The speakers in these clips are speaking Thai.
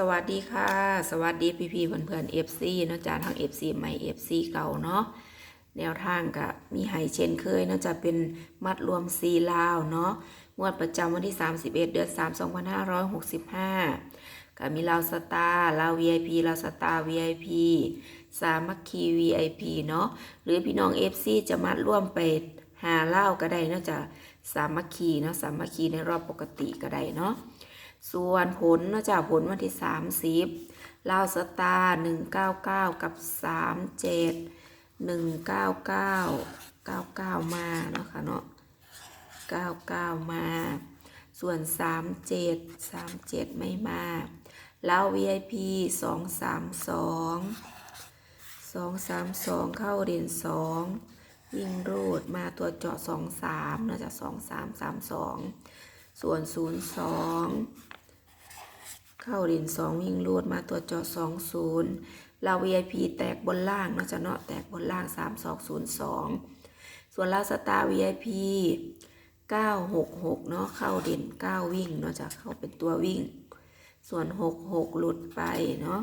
สวัสดีค่ะ สวัสดีพี่พี่ๆเพื่อนๆเอฟซีเนาะจ๊ะทางเอฟซีใหม่เอฟซีเก่าเนาะแนวทางก็มีให้เช่นเคยเนาะจะเป็นมัดรวมซีลาวเนาะงวดประจำวันที่ 31 เดือน 3 2565ก็มีลาวสตาร์ลาว VIP ลาวสตาร์ VIP สามัคคี VIP เนาะหรือพี่น้อง FC จะมัดร่วมไปหาเล่าก็ได้เนาะจะสามัคคีเนาะสามัคคีในรอบปกติก็ได้เนาะ ส่วนผลนาะจากผลวันที่ 30ลาวสตาร์199 กับ 37 199 99 มาเนาะค่ะเนาะ99 มา ส่วน 37 37 ไม่มาลาว VIP 232 232 เข้าเด่น2 วิ่งรูดมาตัวเจาะ 23นะจาก2332 ส่วน 02 เข้าดินสองวิ่งรูดมาตัวจอสองศูนย์เรา VIP แตกบนล่างเนาะจะเนาะแตกบนล่างสามสองศูนย์สองส่วนเราสตาร์ VIP เก้าหกหกเนาะเข้าเด่นเก้าวิ่งเนาะจะเข้าเป็นตัววิ่ง ส่วนหกหกหลุดไปเนาะ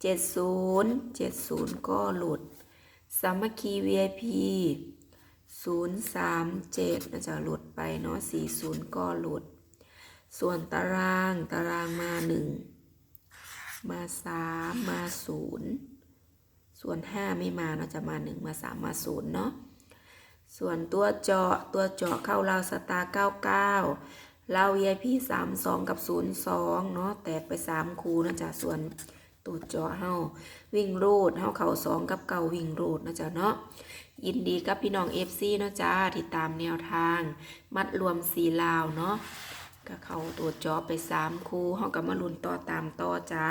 เจ็ดศูนย์เจ็ดศูนย์ก็หลุดสามัคคี VIP ศูนย์สามเจ็ดนะจะหลุดไปเนาะสี่ศูนย์ก็หลุด ส่วนตารางตารางมาหนึ่งมาสามมาศูนย์ส่วนห้าไม่มาเนาะจะมาหนึ่งมาสามมาศูนย์เนาะส่วนตัวเจาะตัวเจาะเข้าเราวสตาร์เก้าเก้าเรา VIP สามสองกับศูนย์สองเนาะแตกไปสามคูนะจ๊ะส่วนตัวเจาะเฮาวิ่งรูดเฮาเข่าสองกับเก่าวิ่งรูดนะจ๊ะเนาะยินดีกับพี่น้อง FC เนาะจ้าที่ตามแนวทาง มัดรวมสีลาวเนาะ ก็เขาตัวจอไปสามคู่ห้องกับมาลุนต่อตามต่อจ้า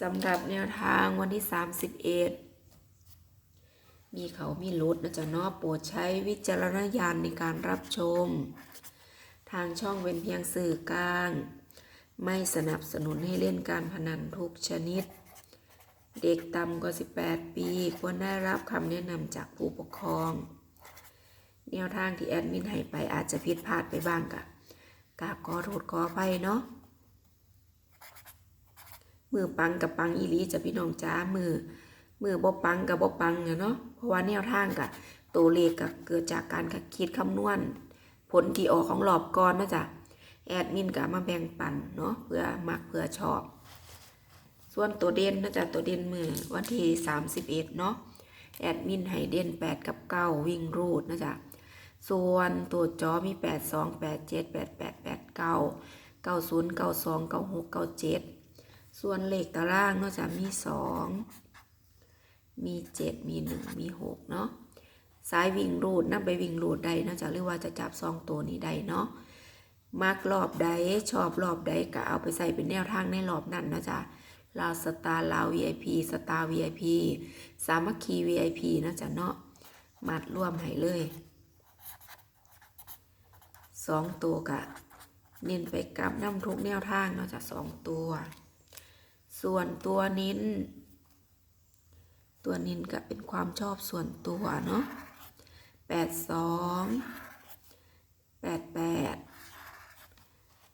สำหรับแนวทางวันที่ 31 มีเขามีลดนะจ๊ะนาะโปรดใช้วิจารณญาณในการรับชม ทางช่องเป็นเพียงสื่อกลาง ไม่สนับสนุนให้เล่นการพนันทุกชนิด เด็กต่ำกว่า 18 ปี ควรได้รับคำแนะนำจากผู้ปกครอง นวทางที่แอดมินให้ไปอาจจะผิดพลาดไปบ้างกะกราบขอโทษขออภัยเนาะมือปังกับปังอีลีจะพี่น้องจ้ามือมือบ่ปังกับบ่ปังเนาะเพราะว่าแนวทางกะตัวเลขกะเกิดจากการคิดคำนวณ ผลที่ออกของรอบก่อนนะจ้ะแอดมินกะมาแบ่งปันเนาะเพื่อมักเพื่อชอบ ส่วนตัวเด่นนะจ๊ะตัวเด่นมือวันที่31เนาะแอดมินให้เด่น8กับ9วิ่งรูดนะจ๊ะ ส่วนตัวจอมี 8 2 8 7 8 8 8 9 9 0 9 2 9 6 9 7 ส่วนเลขตารางนาะจะมี 2 มี 7 มี 1 มี 6 เนาะสายวิ่งรูดนํไปวิ่งรูดใดนาะจะหรือว่าจะจับซองตัวนี้ได้เนาะมักรอบใดชอบรอบใดก็เอาไปใส่เป็นแนวทางในรอบนั้นนะจ๊ะลาวสตาร์ลาว VIP สตาร์ VIP สามัคคี VIP เนะจ๊ะเนาะมัดร่วมให้เลย สองตัวกะเน้นไปกับน้ำทุกแนวทางเนาะจากสองตัว ส่วนตัวนิ้น ตัวนิ้นก็เป็นความชอบส่วนตัวเนาะแปดสองแปดแปด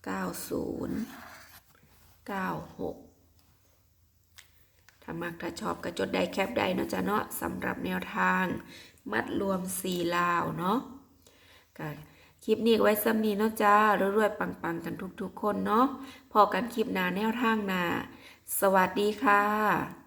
เก้าศูนย์เก้าหกถ้ามักถ้าชอบก็จดได้แคปได้เนาะจ๊ะเนาะสำหรับแนวทางมัดรวมสี่ลาวเนาะก็ คลิปนี้ไว้ซ้ำนี้เนาะจ้ารวยๆปังๆ กันทุกๆ คนเนาะพอกันคลิปหน้าแนวทางหน้าสวัสดีค่ะ